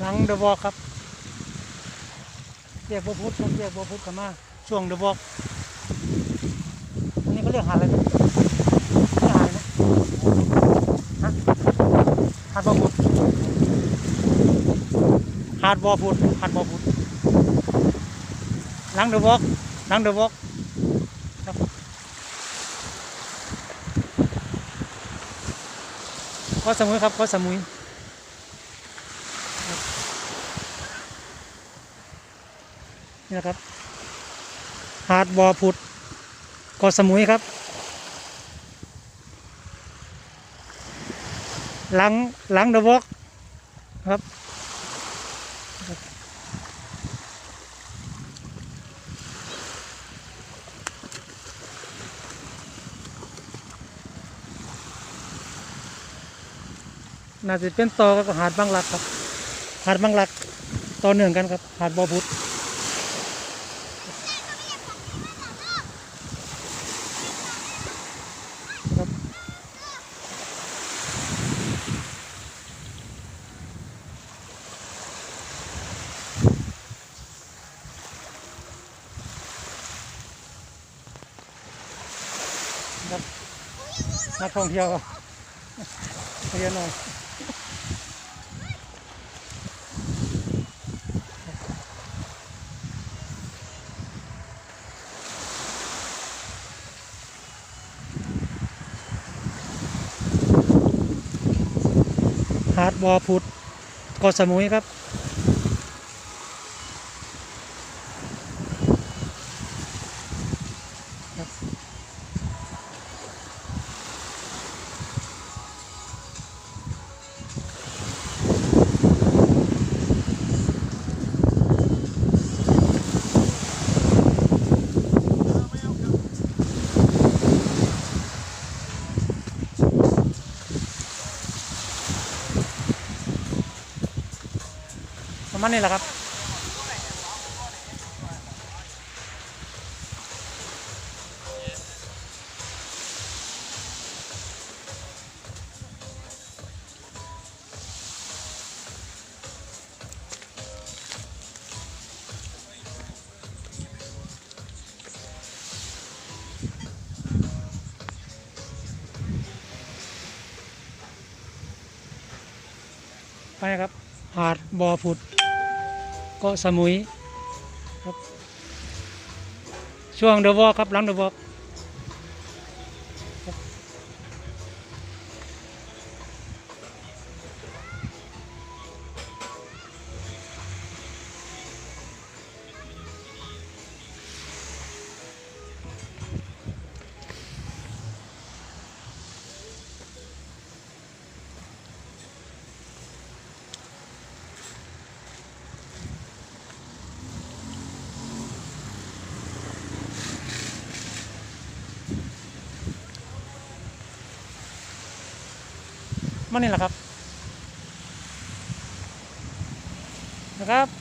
เดอะวอลครับแยกบัวพุธครับแยกบัวพุธกันมาช่วงเดอะวอลอันนี้เขาเรียกหาดอะไรนะเรียกหาดอะไรนะฮะหาดบัวพุธหาดบัวพุธหาดบัวพุธหลังเดอะวอลหลังเดอะวอลครับเก็สมุยครับเก็สมุย นี่นะครับ หาดบ่อผุดเกาะสมุยครับ หลังหลังเดอะวอกครับน่าจะเป็นต่อกับหาดบางหลักครับ หาดบางหลักต่อเนื่องกันครับ หาดบ่อผุด ครับนักท่องเที่ยวครับเรียนหน่อยหาดบ่อผุดกาะสมุยครับ ประมาณนี้แหละครับไปครับหาดบ่อผุด เกาะสมุยครับช่วงเดอะวอลครับหลังเดอะวอล มันนี่แหละครับนะครับ